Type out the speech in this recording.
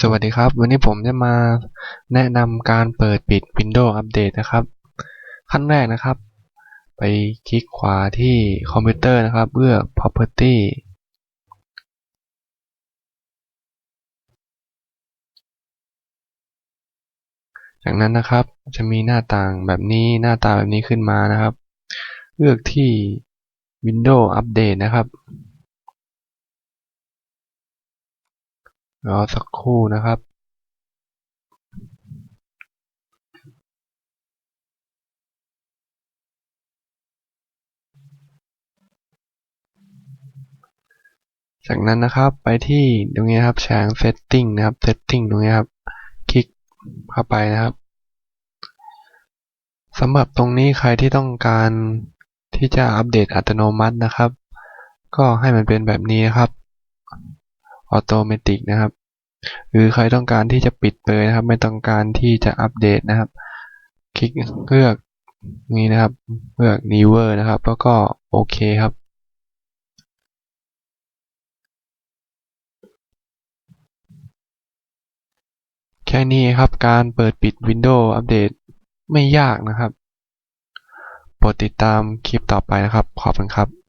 สวัสดีครับ วันนี้ผมจะมาแนะนำการเปิดปิด Windows Update นะครับ ขั้นแรกนะครับ ไปคลิกขวาที่คอมพิวเตอร์นะครับเลือก Property จากนั้นนะครับจะมีหน้าต่างแบบนี้หน้าตาแบบนี้ขึ้นมานะครับ เลือกที่ Windows Update นะครับ รอสักครู่นะครับจากนั้นนะครับไปที่ตรงนี้ครับแชง setting นะครับ setting ตรงนี้ครับ คลิกเข้าไปนะครับสำหรับตรงนี้ใครที่ต้องการที่จะอัปเดตอัตโนมัตินะครับ ก็ให้มันเป็นแบบนี้นะครับ ออโตเมติกนะครับหรือใครต้องการที่จะปิดเลยนะครับ ไม่ต้องการที่จะอัปเดตนะครับ คลิกเลือกนี้นะครับเลือก newer นะครับ แล้วก็โอเคครับ แค่นี้ครับการเปิดปิด Windows อัปเดตไม่ยากนะครับโปรดติดตามคลิปต่อไปนะครับ ขอบคุณครับ